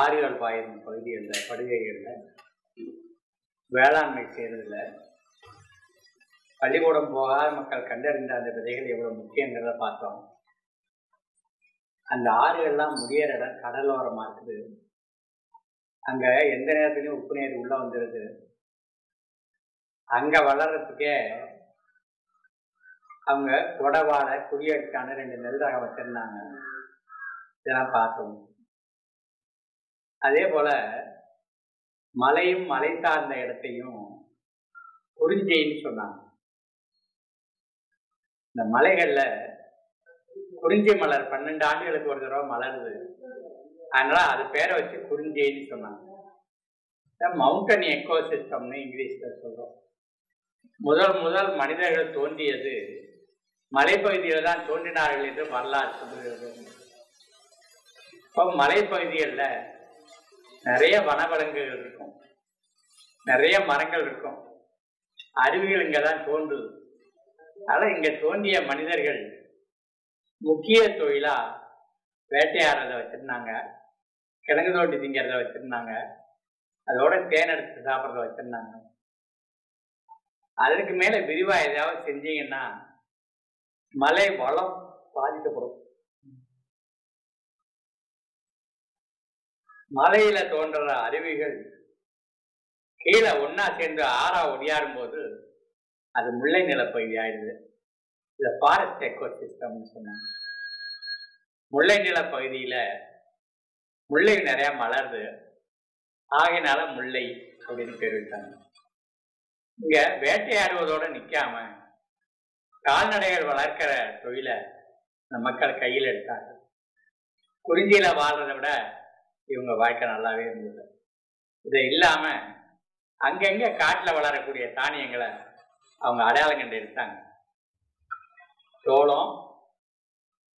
ஆறுகள் பாயும் பகுதிகளில் படுகைகளில் வேளாண்மை செய்கிறதுல பள்ளிக்கூடம் போகாத மக்கள் கண்டறிந்த அந்த விதைகள் எவ்வளோ முக்கியங்கிறத பார்த்தோம். அந்த ஆறுகள்லாம் முடியிற இடம் கடலோரமாக இருக்குது. அங்கே எந்த நேரத்துலையும் உப்பு நீர் உள்ளே வந்துடுது அங்கே வளர்கிறதுக்கே அவங்க குடவாடை குடியேற்கான ரெண்டு நெல் ரகம் வச்சுருந்தாங்க. இதெல்லாம் பார்த்தோம். அதே போல மலையும் மலை சார்ந்த இடத்தையும் குறிஞ்சைன்னு சொன்னாங்க. இந்த மலைகள்ல குறிஞ்சி மலர் பன்னெண்டு ஆண்டுகளுக்கு ஒரு தடவை மலருது. அதனால அது பேரை வச்சு குறிஞ்சைன்னு சொன்னாங்க. மவுண்டன் எக்கோசிஸ்டம்னு இங்கிலீஷ்ல சொல்றோம். முதல் முதல் மனிதர்கள் தோன்றியது மலைப்பகுதியில் தான் தோன்றினார்கள் என்று வரலாறு சொல்லுகிறது. இப்போ மலைப்பகுதிகளில் நிறைய வனவிலங்குகள் இருக்கும். நிறைய மரங்கள் இருக்கும். அருவிகள் இங்கதான் தோன்றுது. இங்க தோன்றிய மனிதர்கள் முக்கிய தொழிலா வேட்டையாடுறத வச்சிருந்தாங்க. கிழங்கு தோண்டி திங்கிறத வச்சிருந்தாங்க. அதோட தேன் எடுத்து சாப்பிட்றத வச்சிருந்தாங்க. அதற்கு மேல விரிவா ஏதாவது செஞ்சீங்கன்னா மலை வளம் பாதிக்கப்படும். மலையில தோன்ற அருவிகள் கீழே ஒன்னா சேர்ந்து ஆறா ஒடியாடும் போது அது முல்லை நிலப்பகுதி ஆயிடுது. இதை ஃபாரஸ்ட் எக்கோ சிஸ்டம்னு சொன்னாங்க. முல்லை நில பகுதியில முல்லை நிறைய மலருது. ஆகினால முல்லை அப்படின்னு பேர் விட்டாங்க. இங்க வேட்டையாடுவதோட நிக்காம கால்நடைகள் வளர்க்கிற தொழிலை இந்த மக்கள் கையில் எடுத்தாங்க குறிஞ்சியில வாழ்றதை விட இவங்க வாழ்க்கை நல்லாவே இருந்தது. இது இல்லாம அங்கங்க காட்டுல வளரக்கூடிய தானியங்களை அவங்க அடையாளம் கண்டு எடுத்தாங்க சோளம்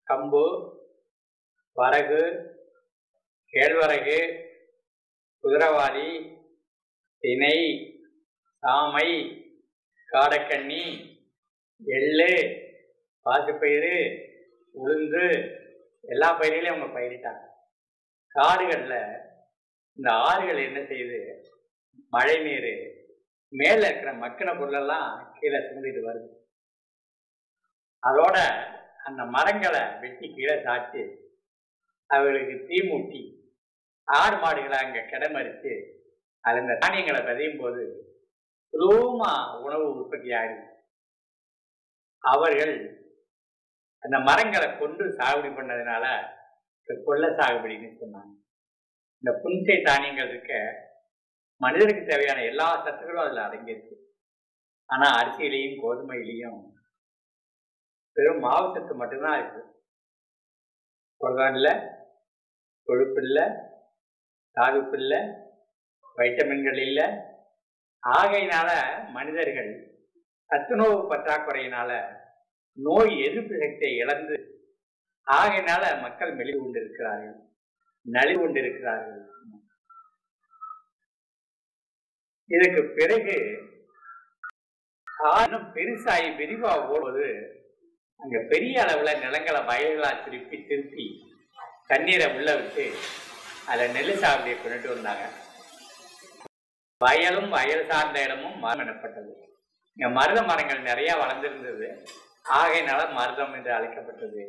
கம்பு வரகு கேழ்வரகு குதிரவாளி திணை சாமை காடக்கண்ணி எள்ளு பாசிப்பயிறு உளுந்து எல்லா பயிர்களையும் அவங்க பயிரிட்டாங்க. காடுகளில் இந்த ஆறுகள் என்ன செய்யுது? மழை நீர் மேலே இருக்கிற மக்கின பொருளெல்லாம் கீழே சுமந்துட்டு வருது. அதோட அந்த மரங்களை வெட்டி கீழே சாட்டி அவர்களுக்கு தீ மூட்டி ஆடு மாடுகளை அங்கே கிடமரித்து அது இந்த தானியங்களை விதையும் போது ரூமா உணவு உற்பத்தி ஆகுது அவர்கள் அந்த மரங்களை கொண்டு சாகுபடி பண்ணதுனால கொள்ள சாகுபடின்னு சொன்னாங்க. இந்த புன்சை தானியங்கள் இருக்க மனிதனுக்கு தேவையான எல்லா சத்துக்களும் அதில் அடங்கியிருக்கு. ஆனால் அரிசியிலையும் கோதுமையிலையும் வெறும் மாவு சத்து மட்டும்தான் இருக்கு. புரதம் இல்லை கொழுப்பு இல்லை தாதுப்பு இல்லை வைட்டமின்கள் இல்லை. ஆகையினால மனிதர்கள் சத்துணவு பற்றாக்குறையினால நோய் எதிர்ப்பு சக்தியை இழந்து ஆகையினால மக்கள் மெலிவு கொண்டிருக்கிறார்கள் நலிவு கொண்டிருக்கிறார்கள் இதுக்கு பிறகு ஆணும் பெருசாகி விரிவா ஓடுவது அங்க பெரிய அளவுல நிலங்களை வயல்களா திருப்பி திருப்பி தண்ணீரை உள்ள விட்டு அதில் நெல் சாகுபடியை கொண்டுட்டு வந்தாங்க. வயலும் வயல் சார்ந்த இடமும் மரம் எனப்பட்டது. இங்க மருத மரங்கள் நிறைய வளர்ந்திருந்தது. ஆகையினால மருதம் என்று அழைக்கப்பட்டது.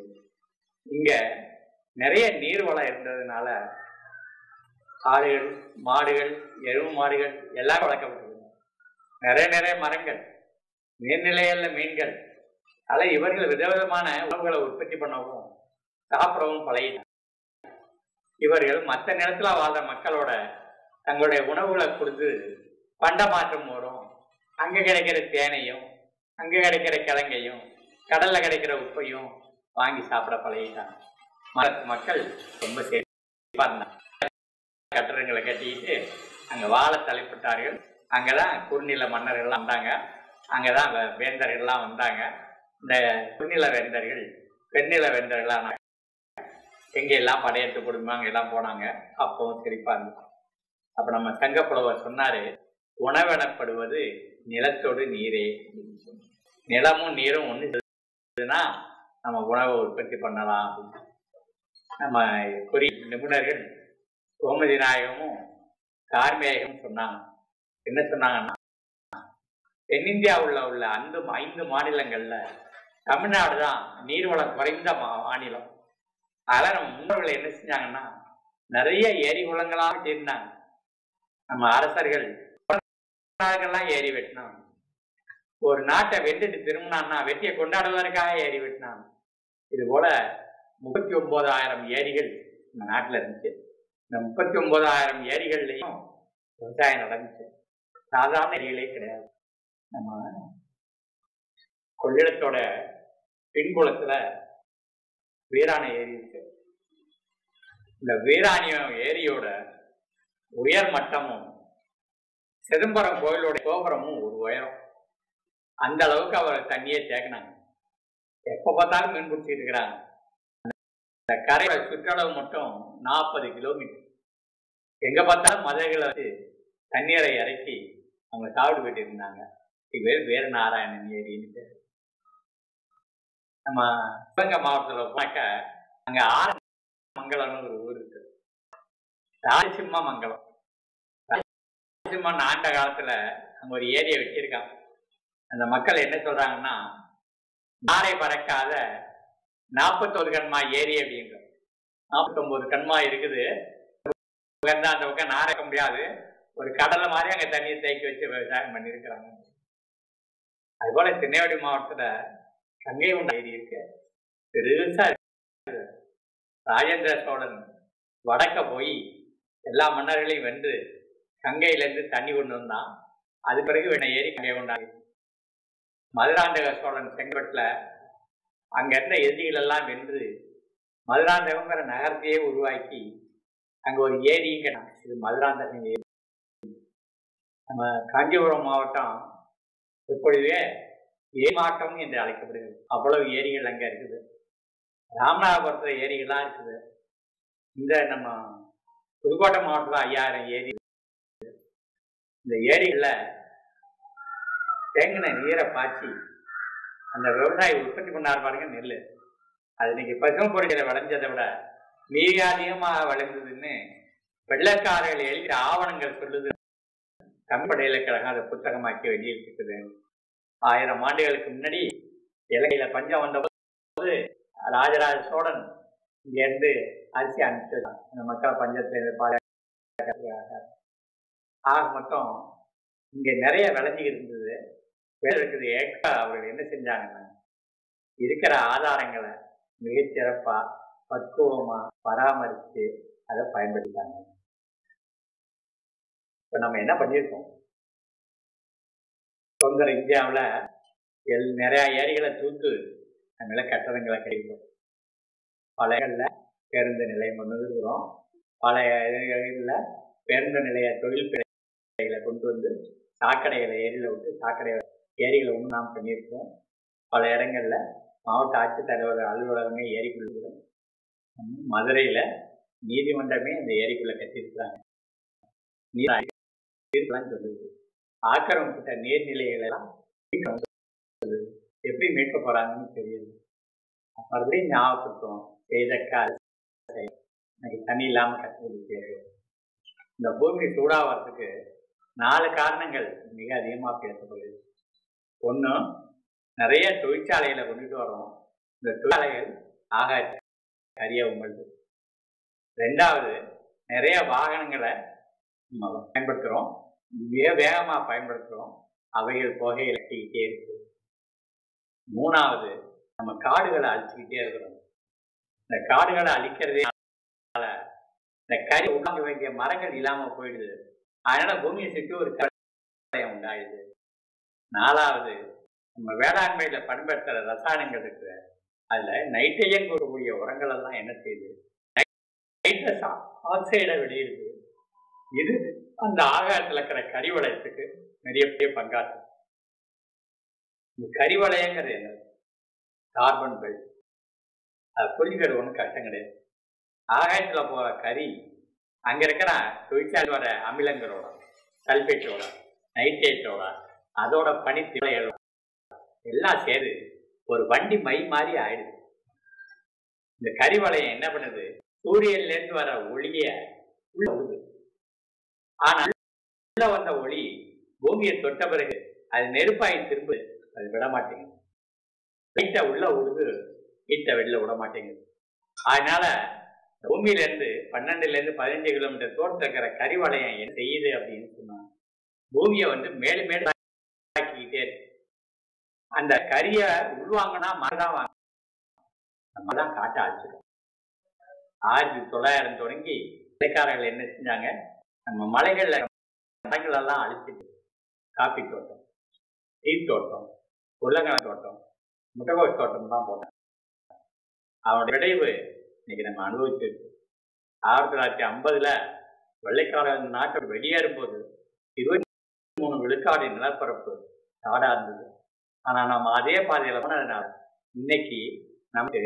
இங்க நிறைய நீர்வளம் இருந்ததுனால ஆடுகள் மாடுகள் எருவு மாடுகள் எல்லாம் வளர்க்கப்பட்டது. நிறைய நிறைய மரங்கள் நீர்நிலைகள்ல மீன்கள். அதனால இவர்கள் விதவிதமான உணவுகளை உற்பத்தி பண்ணவும் சாப்பிடவும் பழகினாங்க இவர்கள் மற்ற நிலத்துல வாழ்ற மக்களோட தங்களுடைய உணவுகளை கொடுத்து பண்டமாற்றம் வரும். அங்க கிடைக்கிற தேனையும் அங்க கிடைக்கிற கிழங்கையும் கடல்ல கிடைக்கிற உப்பையும் வாங்கி சாப்பிட பழகிட்டாங்க. மக்கள் ரொம்ப சேஃபா இருந்தாங்க. கட்டடங்களை கட்டிக்கிட்டு அங்க வாழ தலைப்பட்டார்கள். அங்கதான் குறுநில மன்னர்கள்லாம் வந்தாங்க. அங்கதான் வே- வேந்தர்கள்லாம் வந்தாங்க. இந்த குறுநில வேந்தர்கள் பெண்ணில வேந்தர்கள்லாம் எங்க எல்லாம் படையெடுத்து கொடுப்பாங்க எல்லாம் போனாங்க. அப்பவும் சிரிப்பா இருந்தோம் அப்ப நம்ம சங்கப்புலவர் சொன்னாரு உணவெனப்படுவது நிலத்தோடு நீரே அப்படின்னு சொன்னாரு. நிலமும் நீரும் ஒன்று நம்ம உணவை உற்பத்தி பண்ணலாம். நம்ம குறி நிபுணர்கள் கோமதி நாயகமும் கார்மேகமும் சொன்னாங்க. என்ன சொன்னாங்கன்னா தென்னிந்தியாவுல உள்ள அந்த ஐந்து மாநிலங்கள்ல தமிழ்நாடு தான் நீர்வளம் குறைந்த மா- மாநிலம். அதெல்லாம் நம்ம முன்னோர்கள் என்ன செஞ்சாங்கன்னா நிறைய ஏரி குளங்களாக வச்சிருந்தாங்க நம்ம அரசர்கள் ஏறி ஏரி வெட்டினாங்க. ஒரு நாட்டை வெட்டிட்டு திரும்பினான்னா வெட்டியை கொண்டாடுவதற்காக ஏறி வெட்டினாங்க. இது போல முப்பத்தி ஒன்பதாயிரம் ஏரிகள் நம்ம நாட்டில் இருந்துச்சு. இந்த முப்பத்தி ஒன்பதாயிரம் ஏரிகள்லையும் விவசாயம் நடந்துச்சு. சாதாரண ஏரிகளே கிடையாது. நம்ம கொள்ளிடத்தோட பின்புலத்துல வீராண ஏரி இருக்கு. இந்த வீராணியம் ஏரியோட உயர் மட்டமும் சிதம்பரம் கோயிலோட கோபுரமும் ஒரு உயரம். அந்த அளவுக்கு அவர் தண்ணியே தேக்கினாங்க. எப்ப பார்த்தாலும் மீன் பிடிச்சிட்டு இருக்கிறாங்க இந்த கரையோட சுற்றளவு மட்டும் நாற்பது கிலோமீட்டர் எங்க பார்த்தாலும் மதகளை வச்சு தண்ணீரை இறக்கி அவங்க சாப்பிட்டு போயிட்டு இருந்தாங்க. இது வேறு வீர நாராயணன் ஏரின்னு நம்ம சிவகங்கை மாவட்டத்தில் போனாக்கா அங்க ஆறு மங்கலம்னு ஒரு ஊர் இருக்கு. ராஜசிம்ம மங்கலம் ராஜசிம்மன் ஆண்ட காலத்துல அங்கே ஒரு ஏரியை வச்சிருக்கான் அந்த மக்கள் என்ன சொல்றாங்கன்னா நாரை பறக்காத நாற்பத்தோரு கண்மா ஏரி அப்படின்ற நாற்பத்தொன்பது கண்மா இருக்குது. உகந்தா அந்த பக்கம் நாரைக்க முடியாது. ஒரு கடலை மாதிரி அங்க தண்ணியை தேக்கி வச்சு விவசாயம் பண்ணியிருக்கிறாங்க. அதுபோல திருநெல்வேலி மாவட்டத்துல கங்கை கொண்ட ஏரி இருக்கு. பெருசா ராஜேந்திர சோழன் வடக்க போய் எல்லா மன்னர்களையும் வென்று கங்கையிலேருந்து தண்ணி கொண்டு வந்தான். அது பிறகு வேண ஏரி கங்கை கொண்டாடி மதுராந்தக சோழன் செங்கோட்டில் அங்க இருந்த எதிரிகள் எல்லாம் வென்று மதுராந்தகங்கிற நகரத்தையே உருவாக்கி அங்க ஒரு ஏரிங்க இது மதுராந்தகம் ஏரி. நம்ம காஞ்சிபுரம் மாவட்டம் இப்பொழுதே ஏமாட்டம் என்று அழைக்கப்படுகிறது. அவ்வளவு ஏரிகள் அங்க இருக்குது. ராமநாதபுரத்துல ஏரிகள்லாம் இருக்குது. இந்த நம்ம புதுக்கோட்டை மாவட்டத்தில் ஐயாயிரம் ஏரி இந்த ஏரிகளில் தேங்கின நீரை பாய்ச்சி அந்த விவசாயி உற்பத்தி பண்ணார் பாருங்க நெல் அது இன்னைக்கு பசுமை பொருட்களை விளைஞ்சதை விட மிக அதிகமாக விளைஞ்சதுன்னு வெள்ளக்காரர்கள் எழுதிய ஆவணங்கள் சொல்லுது. தமிழ் இலக்கழகம் அதை புத்தகமாக்கி வெளியிட்டிருக்குது. ஆயிரம் ஆண்டுகளுக்கு முன்னாடி இலங்கையில பஞ்சம் வந்தபோது ராஜராஜ சோழன் இங்கேருந்து அரிசி அனுப்பிச்சிருக்கான் இந்த மக்களை பஞ்சத்தை பாதுகாக்க ஆக மொத்தம் இங்கே நிறைய விளைஞ்சிக்கிட்டு இருந்தது. வேலை ஏக்கா அவர்கள் என்ன செஞ்சாங்கன்னா இருக்கிற ஆதாரங்களை மிகச்சிறப்பா பக்குவமா பராமரித்து அதை பயன்படுத்தாங்க இப்ப நம்ம என்ன பண்ணியிருக்கோம்? சுதந்திர இந்தியாவில் எல் நிறைய ஏரிகளை தூத்து அங்கே கட்டடங்களை கிடைக்கும் பல இடங்களில் பேருந்து நிலையம் கொண்டு இருக்கிறோம் பல இடங்களில் பேருந்து நிலைய தொழில் பிழைகளை கொண்டு வந்து சாக்கடைகளை ஏரியில் விட்டு சாக்கடை ஏரிகளை ஒன்று நாம் பண்ணியிருக்கோம். பல இடங்களில் மாவட்ட ஆட்சித்தலைவர் அலுவலகமே ஏரிக்குள்ள மதுரையில் நீதிமன்றமே அந்த ஏரிக்குள்ள கட்டியிருக்கிறாங்க. நீர்லாம் சொல்லுது. ஆக்கிரமிப்பிட்ட நீர்நிலைகளெல்லாம் சொல்லுது எப்படி மீட்க போகிறாங்கன்னு தெரியுது. மறுபடியும் ஞாபகப்படுத்துவோம். செய்தக்கா எனக்கு தண்ணி இல்லாமல் கஷ்டப்பட்டு இந்த பூமி சூடாவதுக்கு நாலு காரணங்கள் மிக அதிகமாக பேசப்படுது. ஒன்று நிறைய தொழிற்சாலைகளை கொண்டுட்டு வரோம் இந்த தொழிற்சாலைகள் ஆக கரிய உங்களுக்கு ரெண்டாவது நிறைய வாகனங்களை நம்ம பயன்படுத்துகிறோம் மிக வேகமாக பயன்படுத்துகிறோம் அவைகள் புகையை அடிச்சுக்கிட்டே இருக்கு. மூணாவது நம்ம காடுகளை அழிச்சுக்கிட்டே இருக்கிறோம். இந்த காடுகளை அழிக்கிறதே இந்த கறி உட்காந்து வேண்டிய மரங்கள் இல்லாமல் போயிடுது. அதனால பூமியை சுற்றி ஒரு கட்டாயம் உண்டாயுது நாலாவது நம்ம வேளாண்மையில பயன்படுத்துற ரசாயனங்கள் இருக்கு அதுல நைட்ரஜன் கூடக்கூடிய உரங்கள் எல்லாம் என்ன செய்யுது? நைட்ரஸ் ஆக்சைடை வெளியிடுது. இது அந்த ஆகாயத்துல இருக்கிற கரிவளையத்துக்கு நிறைய பெரிய பங்காற்று. இந்த கரிவளையங்கிறது என்ன? கார்பன் பெல்ட் அது புரிஞ்சுக்கிறது ஒன்றும் கஷ்டம் கிடையாது. ஆகாயத்துல போற கறி அங்க இருக்கிற தொழிற்சாலை வர அமிலங்களோட சல்பேட்டோட நைட்ரேட்டோட அதோட பனித்திரையோட எல்லாம் சேர்ந்து ஒரு வண்டி மை மாதிரி ஆயிடுது. இந்த கரிவளையம் என்ன பண்ணுது? சூரியன்ல இருந்து வர ஒளிய உள்ள வருது ஆனா உள்ள வந்த ஒளி பூமியை தொட்ட பிறகு அது நெருப்பாய் திரும்ப அது விட மாட்டேங்குது லைட்டா உள்ள விடுது ஹீட்ட வெளில விட மாட்டேங்குது அதனால பூமியில இருந்து பன்னெண்டுல இருந்து பதினஞ்சு கிலோமீட்டர் தூரத்துல இருக்கிற கரிவளையம் என்ன செய்யுது அப்படின்னு சொன்னா பூமியை வந்து மேலும் மேலும் அந்த கரிய உள்வாங்கினா மழைதான் வாங்க நம்ம தான் காட்ட ஆச்சிடும் ஆயிரத்தி தொள்ளாயிரம் தொடங்கி இடைக்காரர்கள் என்ன செஞ்சாங்க? நம்ம மலைகள்ல மரங்கள் எல்லாம் அழிச்சிட்டு காப்பி தோட்டம் டீ தோட்டம் உருளைக்கிழங்கு தோட்டம் முட்டைகோஸ் தோட்டம் தான் போட்டாங்க. அவனுடைய விளைவு இன்னைக்கு நம்ம அனுபவிச்சிருக்கு. ஆயிரத்தி தொள்ளாயிரத்தி ஐம்பதுல வெள்ளைக்காரன் நாட்டை வெளியேறும் போது இருபத்தி மூணு விழுக்காடு நிலப்பரப்பு காடா இருந்தது. ஆனா நம்ம அதே பாதையில போனதுனால இன்னைக்கு நமக்கு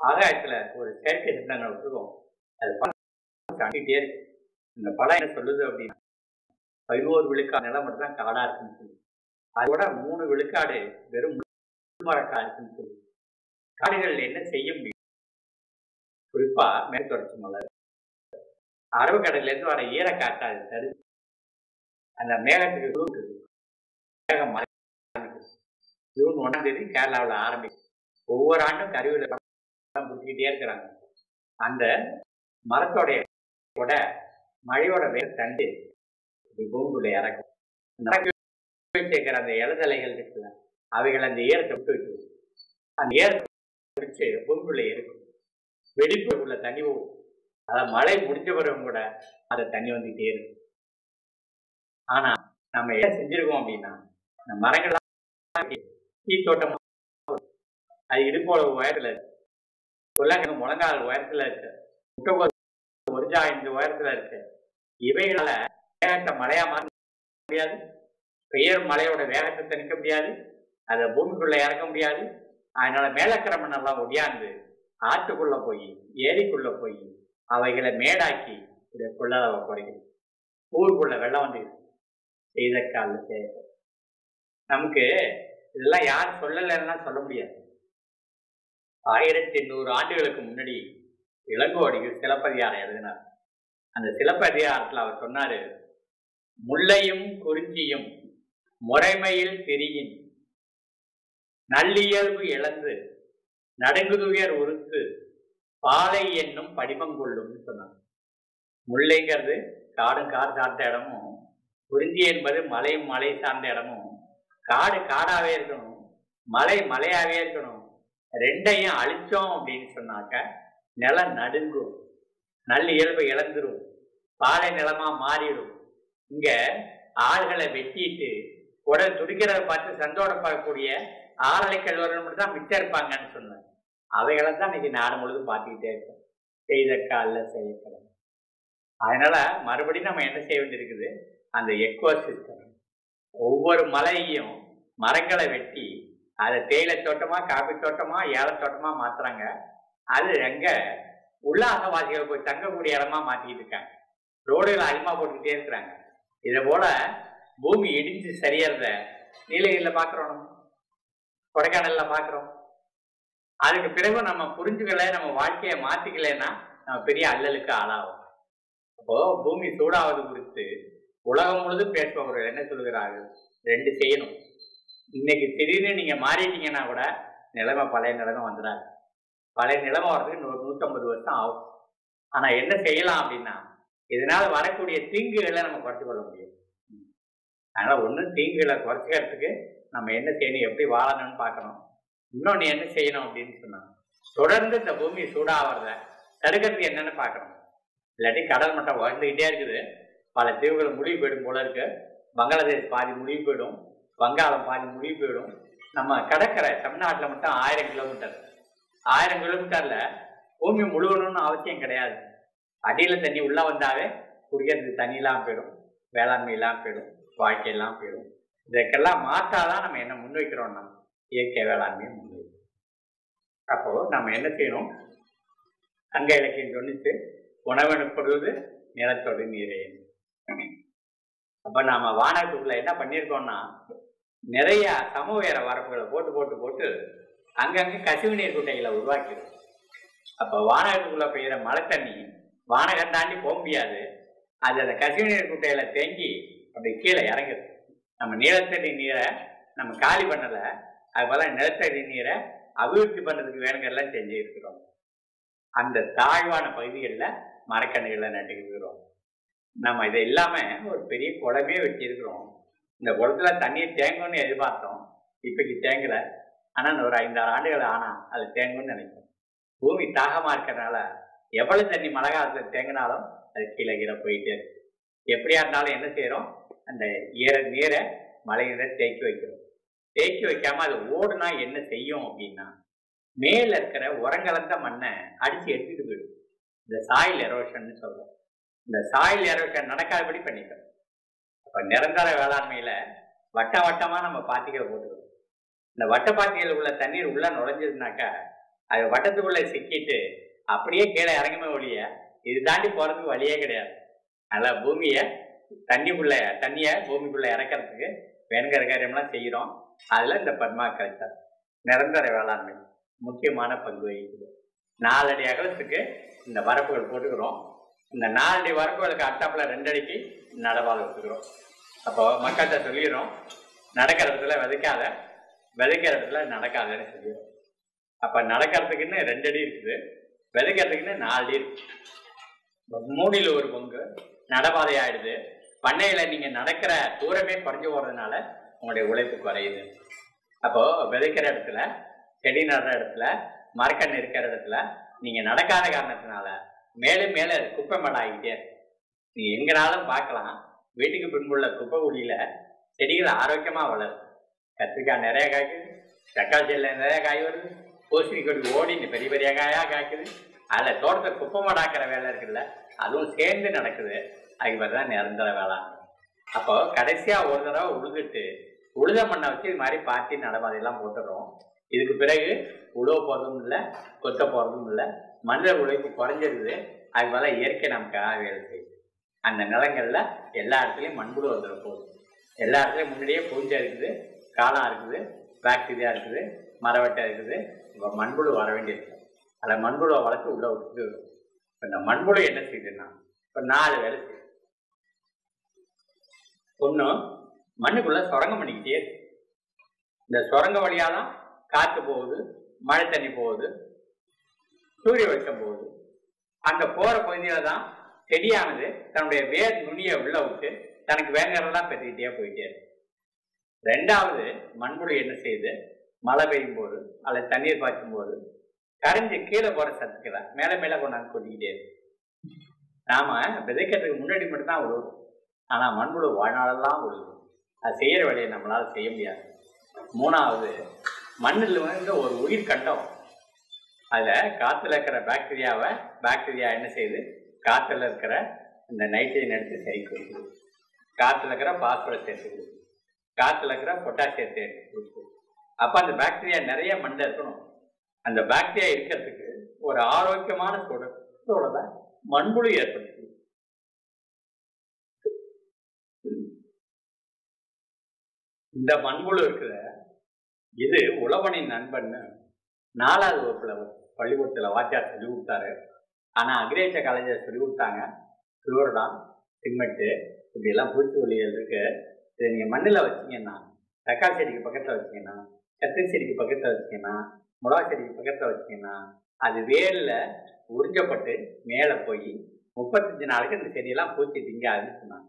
ஆகாயத்துல ஒரு செயற்கை சின்னங்கள் விட்டுருக்கோம் அது படம் இருக்கு. இந்த படம் என்ன சொல்லுது அப்படின்னா பதினோரு விழுக்காடு நிலம் மட்டும் தான் காடா இருக்குன்னு சொல்லி அதோட மூணு விழுக்காடு வெறும் மரக்கா இருக்குன்னு சொல்லி காடுகளில் என்ன செய்ய முடியும் குறிப்பா மேற்தொடர்ச்சி மலை அரபுக்கடல்ல இருந்து வர ஈரக்காட்டா அது தருது அந்த மேகத்துக்கு மேகம் மழை ஜூன் ஒன்றாம் தேதி கேரளாவில் ஆரம்பிக்கும். ஒவ்வொரு ஆண்டும் கருவியில் பிடிச்சிக்கிட்டே இருக்கிறாங்க. அந்த மரத்தோடைய கூட மழையோட வேக தண்டு இப்படி இறக்கும். வச்சிருக்கிற அந்த இலதலைகள் இருக்குல்ல அவைகள் அந்த ஏரத்தை விட்டு வைக்குது அந்த ஏரத்தை பிடிச்சு பூமிக்குள்ள இருக்கும் வெடிப்புக்குள்ள தண்ணி போகும் அதாவது மழை முடிஞ்ச பிறகு கூட அந்த தண்ணி வந்துகிட்டே இருக்கும். ஆனா நம்ம என்ன செஞ்சிருக்கோம் அப்படின்னா இந்த மரங்கள்லாம் டீ தோட்டம். அது இடுப்போட உயரத்துல இருக்கு. உருளைக்கிழங்கு முழங்கால் உயரத்துல இருக்கு. முட்டைக்கோஸ் ஒரு இந்த உயரத்துல இருக்கு. இவைகளால வேகத்தை மழையா மாற்ற முடியாது. பெயர் மலையோட வேகத்தை தணிக்க முடியாது. அதை பூமிக்குள்ள இறக்க முடியாது. அதனால மேலக்கிரமன் எல்லாம் ஒடியாந்து ஆற்றுக்குள்ள போய் ஏரிக்குள்ள போய் அவைகளை மேடாக்கி இதை கொள்ளளவை குறைக்குது. ஊருக்குள்ள வெள்ளம் வந்து செய்த காலத்தை நமக்கு இதெல்லாம் யார் சொல்லலைன்னா சொல்ல முடியாது. ஆயிரத்தி எண்ணூறு ஆண்டுகளுக்கு முன்னாடி இளங்கோடிகள் சிலப்பதிகாரம் எழுதினார். அந்த சிலப்பதிகாரத்தில் அவர் சொன்னாரு முல்லையும் குறிஞ்சியும் முறைமையில் திரியின். நல்லியல்பு இழந்து நடுங்குதுயர் உருக்கு பாலை என்னும் படிமம் கொள்ளும்னு சொன்னாங்க முல்லைங்கிறது காடும் கார் சார்ந்த இடமும் குறிஞ்சி என்பது மலையும் மலை சார்ந்த இடமும் காடு காடாவே இருக்கணும். மலை மலையாவே இருக்கணும். ரெண்டையும் அழிச்சோம் அப்படின்னு சொன்னாக்க நிலம் நடுங்கும். நல்ல இயல்பை இழந்துரும். பாலை நிலமா மாறிடும். இங்க ஆள்களை வெட்டிட்டு உடல் துடிக்கிறத பார்த்து சந்தோஷப்படக்கூடிய ஆறலை கல்லூரில் மட்டும் தான் மிச்சம் இருப்பாங்கன்னு சொன்னேன். அவைகளை தான் இன்னைக்கு நாடு முழுதும் பார்த்துக்கிட்டே இருக்கோம். செய்த காலில் செய்யப்படும் அதனால மறுபடியும் நம்ம என்ன செய்ய வேண்டியிருக்குது? அந்த எக்கோ சிஸ்டம் ஒவ்வொரு மலையையும் மரங்களை வெட்டி அதை தேயிலை தோட்டமா காபி தோட்டமா ஏல தோட்டமா மாத்துறாங்க. அது அங்க உல்லாசவாசிகள் போய் தங்கக்கூடிய இடமா மாத்திக்கிட்டு இருக்காங்க. ரோடுகளை அதிகமா போட்டுக்கிட்டே இருக்கிறாங்க. இதை போல பூமி இடிஞ்சு சரியறத நீலகிரியில பாக்குறோம் நம்ம. கொடைக்கானல்ல பாக்குறோம். அதுக்கு பிறகு நம்ம புரிஞ்சுக்கல நம்ம வாழ்க்கையை மாற்றிக்கலைன்னா நம்ம பெரிய அல்லலுக்கு ஆளாகும் அப்போ பூமி சூடாவது குறித்து உலகம் முழுதும் பேசுபவர்கள் என்ன சொல்கிறார்கள் ரெண்டு செய்யணும். இன்னைக்கு திடீர்னு நீங்க மாறிட்டீங்கன்னா கூட நிலைமை பழைய நிலைமை வந்துடாது. பழைய நிலைமை வர்றதுக்கு நூ நூற்றம்பது வருஷம் ஆகும். ஆனா என்ன செய்யலாம் அப்படின்னா இதனால வரக்கூடிய தீங்குகளை நம்ம குறைச்சி கொள்ள முடியும். அதனால ஒண்ணு தீங்குகளை குறைச்சிக்கிறதுக்கு நம்ம என்ன செய்யணும் எப்படி வாழணும்னு பார்க்கணும். இன்னொன்று என்ன செய்யணும் அப்படின்னு சொன்னாங்க தொடர்ந்து இந்த பூமி சூடாகிறத தடுக்கிறதுக்கு என்னென்னு பார்க்கணும். இல்லாட்டி கடல் மட்டம் உயர்ந்துகிட்டே இருக்குது. பல தீவுகள் முடிவு போயிடும் போல இருக்கு. பங்களாதேஷ் பாதி முடிவு போயிடும். வங்காளம் பாதி முடிவு போயிடும். நம்ம கடற்கரை தமிழ்நாட்டில் மட்டும் ஆயிரம் கிலோமீட்டர் ஆயிரம் கிலோமீட்டரில் பூமி முழுகணும்னு அவசியம் கிடையாது. அடியில் தண்ணி உள்ளே வந்தாவே குடிக்கிறதுக்கு தண்ணி போயிடும். வேளாண்மையெல்லாம் போயிடும். வாழ்க்கையெல்லாம் போயிடும். இதற்கெல்லாம் மாற்றாதான் நம்ம என்ன முன்வைக்கிறோம்னா இயற்கை வேளாண்மையை முன்வைக்கிறோம். அப்போது நம்ம என்ன செய்யணும்? அங்க இலக்கியம் சொன்னிச்சு உணவெனப்படுவது நிலத்தோடு நீரே அப்ப நாம வானத்துக்குள்ள என்ன பண்ணியிருக்கோம்னா நிறைய சமூக வரப்புகளை போட்டு போட்டு போட்டு அங்கங்க கசிவு நீர் குட்டைகளை உருவாக்கிடும். அப்ப வானகத்துக்குள்ள பெய்யுற மழை தண்ணி வானகம் தாண்டி போக முடியாது. அது அந்த கசிவு நீர் குட்டையில தேங்கி அப்படி கீழே இறங்குது. நம்ம நிலத்தடி நீரை நம்ம காலி பண்ணல. அது போல நிலத்தடி நீரை அபிவிருத்தி பண்றதுக்கு வேணுங்கிறதெல்லாம் செஞ்சு இருக்கிறோம் அந்த தாழ்வான பகுதிகளில் மரக்கன்றுகளை நட்டுக்கிறோம் நம்ம இதை இல்லாம ஒரு பெரிய குளமே வச்சிருக்கிறோம் இந்த குளத்துல தண்ணீர் தேங்கும்னு எதிர்பார்த்தோம். இப்பைக்கு தேங்கல. ஆனா ஒரு ஐந்தாறு ஆண்டுகள் ஆனா அது தேங்கும்னு நினைக்கிறோம். பூமி தாகமா இருக்கிறதுனால எவ்வளவு தண்ணி மழை காலத்துல தேங்கினாலும் அது கீழே கீழே போயிட்டே இருக்கு. எப்படியா இருந்தாலும் என்ன செய்யறோம் அந்த ஈர நீரை மழையில தேக்கி வைக்கிறோம். தேக்கி வைக்காம அது ஓடுனா என்ன செய்யும் அப்படின்னா மேல இருக்கிற உரங்கலந்த மண்ணை அடிச்சு எடுத்துட்டு போயிடும். இந்த சாயில் எரோஷன் சொல்றோம். இந்த சாயில் இறக்க நடக்காதபடி பண்ணிக்கணும் அப்ப நிரந்தர வேளாண்மையில வட்ட வட்டமா நம்ம பாத்திகளை போட்டுக்கிறோம் இந்த வட்ட பாத்திகள் உள்ள தண்ணீர் உள்ள நுழைஞ்சதுனாக்கா அது வட்டத்துக்குள்ள சிக்கிட்டு அப்படியே கீழே இறங்குமே ஒழிய இது தாண்டி போறதுக்கு வழியே கிடையாது. அதனால பூமியை தண்ணிக்குள்ள தண்ணியை பூமிக்குள்ள இறக்கிறதுக்கு வேணுங்கிற காரியம்லாம் செய்கிறோம். அதுல இந்த பர்மா கல்ச்சர் நிரந்தர வேளாண்மை முக்கியமான பங்கு வகிக்குது. நாலடி அகலத்துக்கு இந்த வரப்புகள் போட்டுக்கிறோம். இந்த நாலடி வரப்புகளுக்கு அட்டாப்பில் ரெண்டடிக்கு நடவால் விட்டுக்கிறோம் அப்போ மக்கள்கிட்ட சொல்லிடுறோம் நடக்கிற இடத்துல விதைக்காத விதைக்கிற இடத்துல நடக்காதன்னு சொல்லிடுறோம். அப்போ நடக்கிறதுக்குன்னு ரெண்டடி இருக்குது விதைக்கிறதுக்குன்னு நாலு அடி இருக்கு. மூணில் ஒரு பங்கு நடபாதை ஆயிடுது பண்ணையில் நீங்கள் நடக்கிற தூரமே குறைஞ்சு போகிறதுனால உங்களுடைய உழைப்பு குறையுது. அப்போது விதைக்கிற இடத்துல செடி நடுற இடத்துல மரக்கண் இருக்கிற இடத்துல நீங்கள் நடக்காத காரணத்தினால மேலும் மேலே குப்பை மலை ஆகிட்டே இருக்கு. நீங்க எங்கனாலும் பார்க்கலாம். வீட்டுக்கு பின்புள்ள குப்பை குழியில செடிகள் ஆரோக்கியமாக வளரும். கத்திரிக்காய் நிறைய காய்க்குது. தக்காளி செடியில் நிறைய காய் வருது. பூசணி கொடி ஓடி இந்த பெரிய பெரிய காயாக காய்க்குது. அதில் தோட்டத்தை குப்பை மடாக்கிற வேலை இருக்குல்ல அதுவும் சேர்ந்து நடக்குது. அதுக்கு பேர் தான் நிரந்தர வேளாண் அப்போ கடைசியாக ஒரு தடவை உழுதுட்டு உழுத மண்ணை வச்சு இது மாதிரி பாத்தி நடமாதையெல்லாம் போட்டுடுறோம். இதுக்கு பிறகு உழுவ போகிறதும் இல்லை கொத்த போகிறதும் இல்லை மனித உழைப்பு குறைஞ்சிருது அது போல இயற்கை நமக்காக வேலை செய்யுது. அந்த நிலங்கள்ல எல்லா இடத்துலையும் மண்புழு வந்துட போகுது. எல்லா இடத்துலையும் முன்னாடியே பூஞ்சா இருக்குது காளான் இருக்குது பாக்டீரியா இருக்குது மரவட்டை இருக்குது. இப்போ மண்புழு வர வேண்டியிருக்கு அதில் மண்புழுவை வளர்த்து உள்ள விட்டு இப்போ இந்த மண்புழு என்ன செய்யுதுன்னா இப்போ நாலு வேலை செய்யுது. ஒன்று மண்ணுக்குள்ள சுரங்கம் பண்ணிக்கிட்டே இருக்கு. இந்த சுரங்க வழியாக தான் காற்று போகுது மழை தண்ணி போகுது சூரிய வெளிச்சம் போகுது அந்த போற பகுதியில தான் செடியானது தன்னுடைய வேர் நுனியை உள்ள விட்டு தனக்கு வேங்கிறதெல்லாம் பெற்றுக்கிட்டே போயிட்டே இருக்கு. ரெண்டாவது மண்புழு என்ன செய்யுது மழை பெய்யும் போது அல்லது தண்ணீர் பாய்ச்சும் போது கரைஞ்சு கீழே போற சத்துக்களை மேலே மேலே கொண்டாந்து கொட்டிக்கிட்டே இருக்கு. நாம விதைக்கிறதுக்கு முன்னாடி மட்டும்தான் உழுவும். ஆனா மண்புழு வாழ்நாளெல்லாம் உழுவும் அது செய்யற வேலையை நம்மளால செய்ய முடியாது. மூணாவது மண்ணில் வந்து ஒரு உயிர் கண்டம். அதில் காற்றுல இருக்கிற பாக்டீரியாவை பாக்டீரியா என்ன செய்யுது? காற்றுல இருக்கிற இந்த நைட்ரஜன் எடுத்து சரி கொடுக்குது. காற்றுல இருக்கிற பாஸ்பரஸ் சேர்த்து கொடுக்குது. காற்றுல இருக்கிற பொட்டாசியத்தை எடுத்து கொடுக்குது. அப்போ அந்த பாக்டீரியா நிறைய மண்டை இருக்கணும். அந்த பாக்டீரியா இருக்கிறதுக்கு ஒரு ஆரோக்கியமான சூழல் சூழலை மண்புழு ஏற்படுத்துது. இந்த மண்புழு இருக்கிற இது உழவனின் நண்பன்னு நாலாவது வகுப்புல பள்ளிக்கூடத்துல வாத்தியார் சொல்லி கொடுத்தாரு ஆனா அக்ரேச்ச காலேஜில் சொல்லி கொடுத்தாங்க குளோர்தான் சிமெண்ட்டு இப்படி எல்லாம் பூச்சிக்கொல்லிகள் இருக்கு. இதை நீங்க மண்ணில் வச்சீங்கன்னா தக்காளி செடிக்கு பக்கத்துல வச்சீங்கன்னா கத்திரி செடிக்கு பக்கத்துல வச்சீங்கன்னா மிளகா செடிக்கு பக்கத்துல வச்சீங்கன்னா அது வேர்ல உறிஞ்சப்பட்டு மேலே போய் முப்பத்தஞ்சு நாளைக்கு இந்த செடியெல்லாம் பூச்சி திங்காதுன்னு சொன்னாங்க.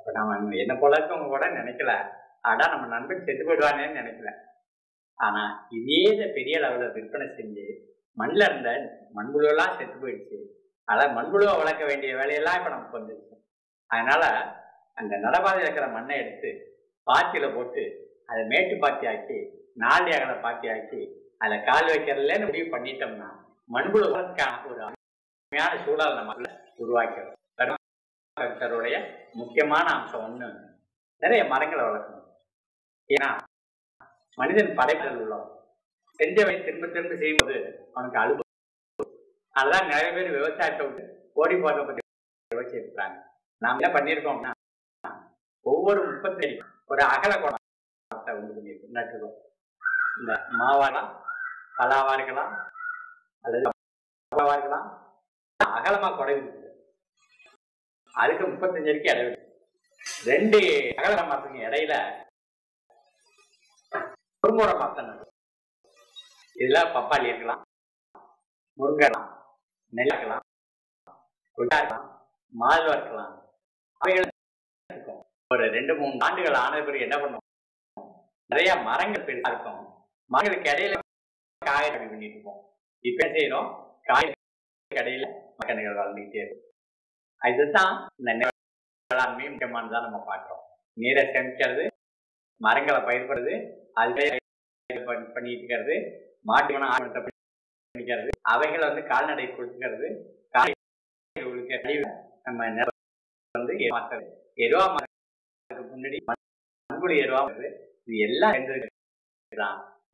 அப்ப நம்ம என்ன போல இருக்கவங்க கூட நினைக்கல. அடா நம்ம நண்பன் செத்து போயிடுவானேன்னு நினைக்கல. ஆனா இதே இதை பெரிய அளவுல விற்பனை செஞ்சு மண்ணில் இருந்த மண்புழுவெல்லாம் செத்து போயிடுச்சு. அதான் மண்புழுவை வளர்க்க வேண்டிய வேலையெல்லாம் இப்ப நமக்கு வந்துருச்சு. அதனால அந்த நடபாதையில் இருக்கிற மண்ணை எடுத்து பாத்தியில போட்டு அதை மேட்டு பாத்தி ஆக்கி நாலு அகல பாத்தி ஆக்கி அதில் கால் வைக்கிறதுலன்னு முடிவு பண்ணிட்டோம்னா மண்புழு வளர்க்கான ஒரு அருமையான சூழல் நம்ம உருவாக்கிறோம் கருத்தருடைய முக்கியமான அம்சம் ஒண்ணு நிறைய மரங்களை வளர்க்கணும். ஏன்னா மனிதன் படைப்புகள் உள்ளோம். செஞ்சவை திரும்ப திரும்ப செய்யும்போது அவனுக்கு அழுப்பு அதுதான் நிறைய பேர் விவசாயத்தை விட்டு ஓடி போடுற பத்தி யோசிச்சிருக்கிறாங்க. நாம் என்ன பண்ணியிருக்கோம்னா ஒவ்வொரு முப்பத்தடி ஒரு அகல குளத்தை உண்டு பண்ணியிருக்கோம். நட்டுருக்கோம் இந்த மாவாலாம் பலாவா இருக்கலாம் அல்லது பலாவா இருக்கலாம் அகலமா குறைவு அதுக்கு முப்பத்தஞ்சு அடிக்கு இடைவெளி. ரெண்டு அகல மரத்துக்கு இடையில குறும்புற மரத்தை நடு பப்பாளி இருக்கலாம் முருங்கை இருக்கலாம் நெல் இருக்கலாம் கொட்டா இருக்கலாம். இருக்கலாம் அவைகள் ஒரு ரெண்டு மூணு ஆண்டுகள் ஆன பிறகு என்ன பண்ணுவோம்? நிறைய மரங்கள் பெருசா இருக்கும். மரங்களுக்கு இடையில காய பண்ணிட்டு இருப்போம். இப்ப செய்யணும் செய்யறோம்? காய இடையில மக்கள் வளர்ந்துட்டே இருக்கும். இதுதான் இந்த நெல் வேளாண்மை முக்கியமானதா நம்ம பார்க்கிறோம். நீரை சேமிக்கிறது மரங்களை பயன்படுது அதுவே பண்ணிட்டு இருக்கிறது. மாட்டு வன பண்ணிக்கிறது. அவைகளை வந்து கால்நடை கொடுத்துக்கிறது கால்நடைகளுக்கு நம்ம நில வந்து மாற்றுறது எருவா முன்னாடி மண்புழு எருவா இது எல்லாம்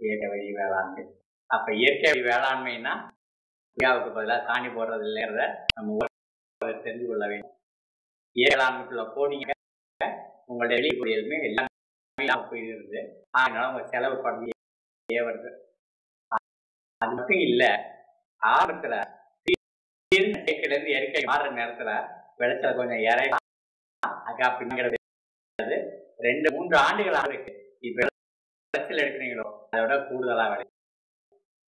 இயற்கை வழி வேளாண்மை. அப்ப இயற்கை வழி வேளாண்மைன்னா இந்தியாவுக்கு பதிலாக சாணி போடுறது இல்லைங்கிறத நம்ம தெரிந்து கொள்ள வேண்டும். இயற்கை வேளாண்மைக்குள்ள போனீங்க உங்களுடைய வெளிப்படையிலுமே எல்லாமே இல்லாம அதனால உங்க செலவு பண்ணியே வருது. அது மட்டும் இல்லை ஆரம்பத்துல இருந்து இயற்கை மாறுற நேரத்துல விளைச்சல் கொஞ்சம் இறையலாம் அக்கா ரெண்டு மூன்று ஆண்டுகள் ஆகுது. இப்ப விளைச்சல் எடுக்கிறீங்களோ அதை விட கூடுதலா விளை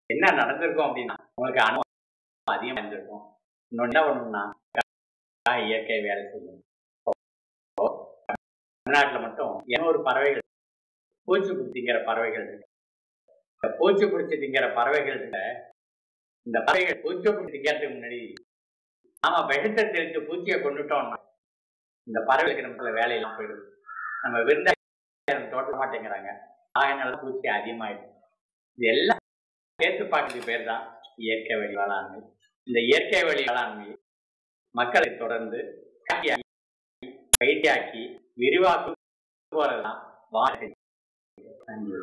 என்ன நடந்திருக்கும் அப்படின்னா உங்களுக்கு அனுபவம் அதிகம் இருந்திருக்கும். இன்னொன்னு என்ன பண்ணணும்னா இயற்கை வேலை செய்யும். தமிழ்நாட்டுல மட்டும் இருநூறு பறவைகள் பூச்சி பிடிச்சிங்கிற பறவைகள் இருக்கு. இந்த பூச்சி பிடிச்சி திங்கிற பறவைகள் இந்த பறவைகள் பூச்சி பிடிச்சி திங்கிறதுக்கு முன்னாடி நாம வெகுத்த தெரிஞ்சு பூச்சியை கொண்டுட்டோம்னா இந்த பறவைகளுக்கு நம்மள வேலையெல்லாம் போயிடுது. நம்ம விருந்த தோட்ட மாட்டேங்கிறாங்க. அதனால பூச்சி அதிகமாயிடும் இது எல்லாம் சேர்த்து பார்க்கறதுக்கு பேர் தான் இயற்கை வழி வேளாண்மை. இந்த இயற்கை வழி வேளாண்மை மக்களை தொடர்ந்து காட்டியாக்கி பயிற்சியாக்கி விரிவாக்கி போலதான் வாழ்க்கை நன்றி